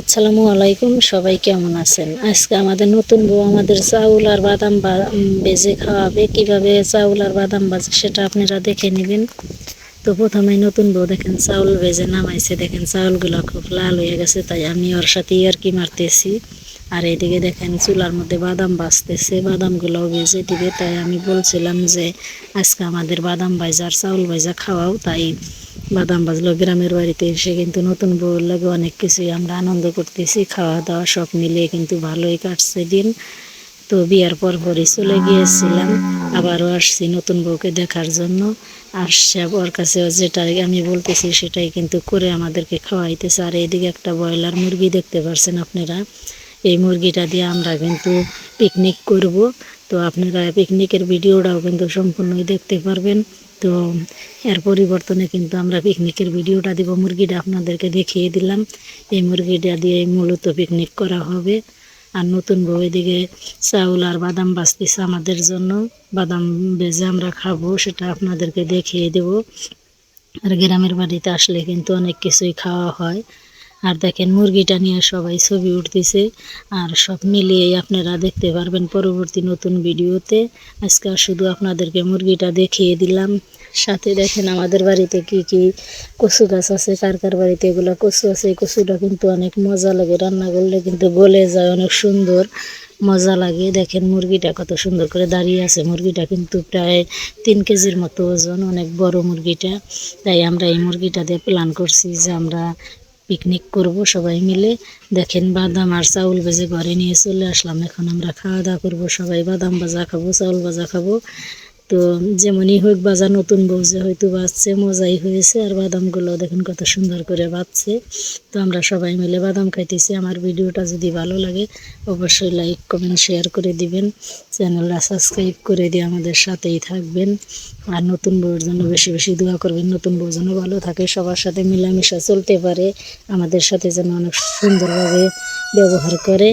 আসসালামু আলাইকুম, সবাই কেমন আছেন? আজকে আমাদের নতুন বউ আমাদের চাউল আর বাদাম বেজে খাওয়াবে। কীভাবে চাউল আর বাদাম বাজে সেটা আপনারা দেখে নেবেন। তো প্রথমে নতুন বউ দেখেন, চাউল ভেজে নামাইছে। দেখেন, চাউলগুলো খুব লাল হয়ে গেছে, তাই আমি ওর সাথে ইয়ার কি মারতেছি। আর এইদিকে দেখেন, চুলার মধ্যে বাদাম বাজতেছে বাদামগুলোও ভেজে দিবে। তাই আমি বলছিলাম যে, আজকে আমাদের বাদাম ভাজা আর চাউল ভাজা খাওয়াও, তাই বাদাম বাজলো, গ্রামের বাড়িতে এসে কিন্তু নতুন বউর লাগে অনেক কিছুই আমরা আনন্দ করতেছি খাওয়া দাওয়া সব মিলিয়ে কিন্তু ভালোই কাটছে দিন। তো বিয়ার পর পরই চলে গিয়েছিলাম, আবারও আসছি নতুন বউকে দেখার জন্য। আসছে ওর কাছে যেটা আমি বলতেছি সেটাই কিন্তু করে আমাদেরকে খাওয়াইতেছে। আর এইদিকে একটা ব্রয়লার মুরগি দেখতে পারছেন আপনারা? এই মুরগিটা দিয়ে আমরা কিন্তু পিকনিক করব। তো আপনারা পিকনিকের ভিডিওটাও কিন্তু সম্পূর্ণই দেখতে পারবেন। তো এর পরিবর্তনে কিন্তু আমরা পিকনিকের ভিডিওটা দিব। মুরগিটা আপনাদেরকে দেখিয়ে দিলাম। এই মুরগিটা দিয়ে মূলত পিকনিক করা হবে। আর নতুন বউ এদিকে চাউল আর বাদাম বাঁচতেছে আমাদের জন্য। বাদাম বেজে আমরা খাব, সেটা আপনাদেরকে দেখিয়ে দেব। আর গ্রামের বাড়িতে আসলে কিন্তু অনেক কিছুই খাওয়া হয়। আর দেখেন মুরগিটা নিয়ে সবাই ছবি উঠতেছে। আর সব মিলিয়েই আপনারা দেখতে পারবেন পরবর্তী নতুন ভিডিওতে। আজকে শুধু আপনাদেরকে মুরগিটা দেখিয়ে দিলাম। সাথে দেখেন আমাদের বাড়িতে কি কি কচু গাছ আছে, কার কার বাড়িতে এগুলো কচু আছে, এই কচুটা কিন্তু অনেক মজা লাগে। রান্না করলে কিন্তু গলে যায়, অনেক সুন্দর মজা লাগে। দেখেন মুরগিটা কত সুন্দর করে দাঁড়িয়ে আছে। মুরগিটা কিন্তু প্রায় তিন কেজির মতো ওজন, অনেক বড় মুরগিটা। তাই আমরা এই মুরগিটা দিয়ে প্ল্যান করছি যে আমরা পিকনিক করব সবাই মিলে। দেখেন বাদাম আর চাউল ভেজে ঘরে নিয়ে চলে আসলাম। এখন আমরা খাওয়া দাওয়া করব, সবাই বাদাম ভাজা খাব, চাউল ভাজা খাব। তো যেমনই হোক বাজা নতুন বউ যে হয়তো বাজছে মজাই হয়েছে আর বাদামগুলো দেখেন কত সুন্দর করে বাজছে তো আমরা সবাই মিলে বাদাম খাইতেছি। আমার ভিডিওটা যদি ভালো লাগে অবশ্যই লাইক, কমেন্ট, শেয়ার করে দিবেন। চ্যানেলটা সাবস্ক্রাইব করে দিয়ে আমাদের সাথেই থাকবেন। আর নতুন বউর জন্য বেশি বেশি দোয়া করবেন। নতুন বউ যেন ভালো থাকে, সবার সাথে মিলামিশা চলতে পারে, আমাদের সাথে যেন অনেক সুন্দরভাবে ব্যবহার করে।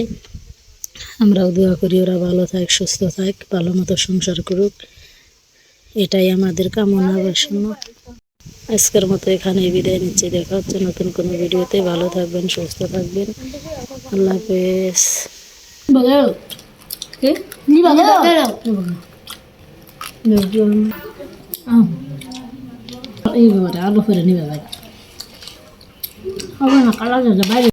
আমরাও দোয়া করি, ওরা ভালো থাক, সুস্থ থাক, ভালো মতো সংসার করুক। এটাই আমাদের কামনা বাসনা আজকের মতো এখানে বিদায় নিচ্ছি। দেখা হচ্ছে নতুন কোনো ভিডিওতে। ভালো থাকবেন সুস্থ থাকবেন। আল্লাহ হাফেজ। আলো করে নিবে হবে না কালা যাবে। বাইরে।